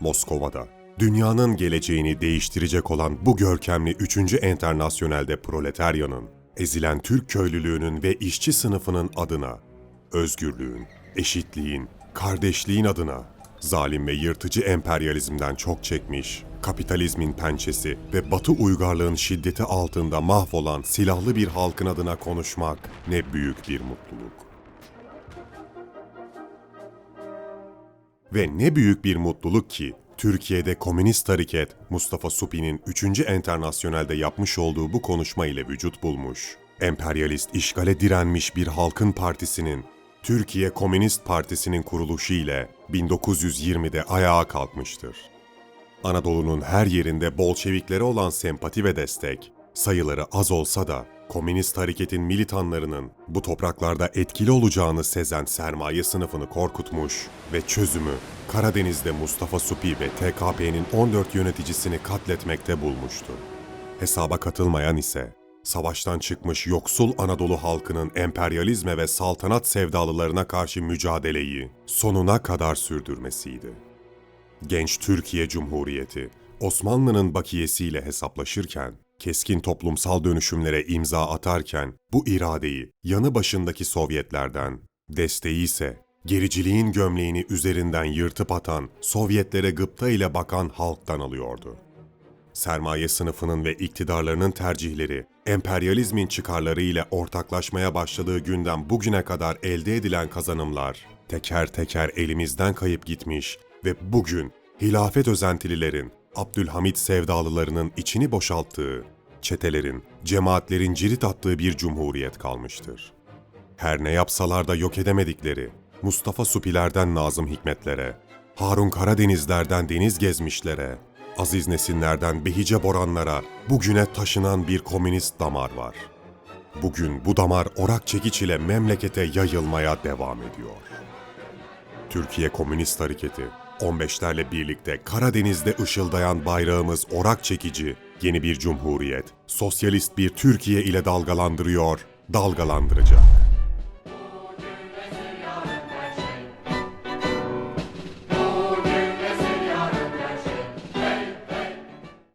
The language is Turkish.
Moskova'da. Dünyanın geleceğini değiştirecek olan bu görkemli 3. Enternasyonel'de proletaryanın, ezilen Türk köylülüğünün ve işçi sınıfının adına, özgürlüğün, eşitliğin, kardeşliğin adına, zalim ve yırtıcı emperyalizmden çok çekmiş, kapitalizmin pençesi ve batı uygarlığın şiddeti altında mahvolan silahlı bir halkın adına konuşmak ne büyük bir mutluluk. Ve ne büyük bir mutluluk ki Türkiye'de Komünist Hareket Mustafa Supi'nin 3. Enternasyonel'de yapmış olduğu bu konuşma ile vücut bulmuş. Emperyalist işgale direnmiş bir halkın partisinin Türkiye Komünist Partisi'nin kuruluşu ile 1920'de ayağa kalkmıştır. Anadolu'nun her yerinde Bolşeviklere olan sempati ve destek, sayıları az olsa da Komünist hareketin militanlarının bu topraklarda etkili olacağını sezen sermaye sınıfını korkutmuş ve çözümü Karadeniz'de Mustafa Supi ve TKP'nin 14 yöneticisini katletmekte bulmuştu. Hesaba katılmayan ise savaştan çıkmış yoksul Anadolu halkının emperyalizme ve saltanat sevdalılarına karşı mücadeleyi sonuna kadar sürdürmesiydi. Genç Türkiye Cumhuriyeti, Osmanlı'nın bakiyesiyle hesaplaşırken, keskin toplumsal dönüşümlere imza atarken bu iradeyi yanı başındaki Sovyetlerden, desteği ise gericiliğin gömleğini üzerinden yırtıp atan, Sovyetlere gıpta ile bakan halktan alıyordu. Sermaye sınıfının ve iktidarlarının tercihleri, emperyalizmin çıkarları ile ortaklaşmaya başladığı günden bugüne kadar elde edilen kazanımlar, teker teker elimizden kayıp gitmiş ve bugün hilafet özentililerin, Abdülhamit sevdalılarının içini boşalttığı, çetelerin, cemaatlerin cirit attığı bir cumhuriyet kalmıştır. Her ne yapsalar da yok edemedikleri, Mustafa Supilerden Nazım Hikmetlere, Harun Karadenizlerden deniz gezmişlere, Aziz Nesinlerden Behice Boranlara bugüne taşınan bir komünist damar var. Bugün bu damar orak çekiç ile memlekete yayılmaya devam ediyor. Türkiye Komünist Hareketi, 15'lerle birlikte Karadeniz'de ışıldayan bayrağımız orak çekici, yeni bir cumhuriyet, sosyalist bir Türkiye ile dalgalandırıyor, dalgalandıracak.